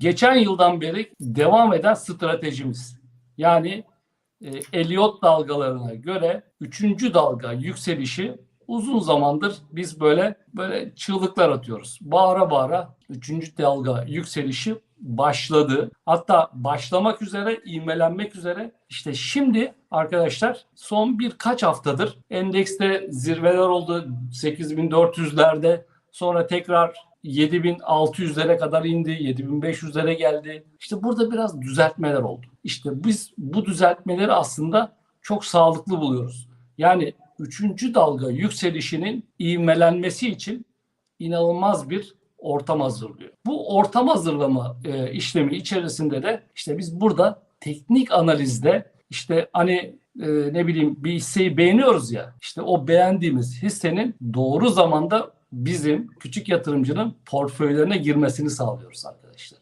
geçen yıldan beri devam eden stratejimiz. Yani e, Elliot dalgalarına göre üçüncü dalga yükselişi uzun zamandır biz böyle böyle çığlıklar atıyoruz. Bağıra bağıra üçüncü dalga yükselişi başladı. Hatta başlamak üzere, ivmelenmek üzere. İşte şimdi arkadaşlar son birkaç haftadır endekste zirveler oldu 8400'lerde. Sonra tekrar 7600'lere kadar indi, 7500'lere geldi. İşte burada biraz düzeltmeler oldu. İşte biz bu düzeltmeleri aslında çok sağlıklı buluyoruz. Yani üçüncü dalga yükselişinin ivmelenmesi için inanılmaz bir ortam hazırlıyor. Bu ortam hazırlama e, işlemi içerisinde de işte biz burada teknik analizde işte hani e, ne bileyim bir hisseyi beğeniyoruz ya işte o beğendiğimiz hissenin doğru zamanda bizim küçük yatırımcının portföylerine girmesini sağlıyoruz arkadaşlar.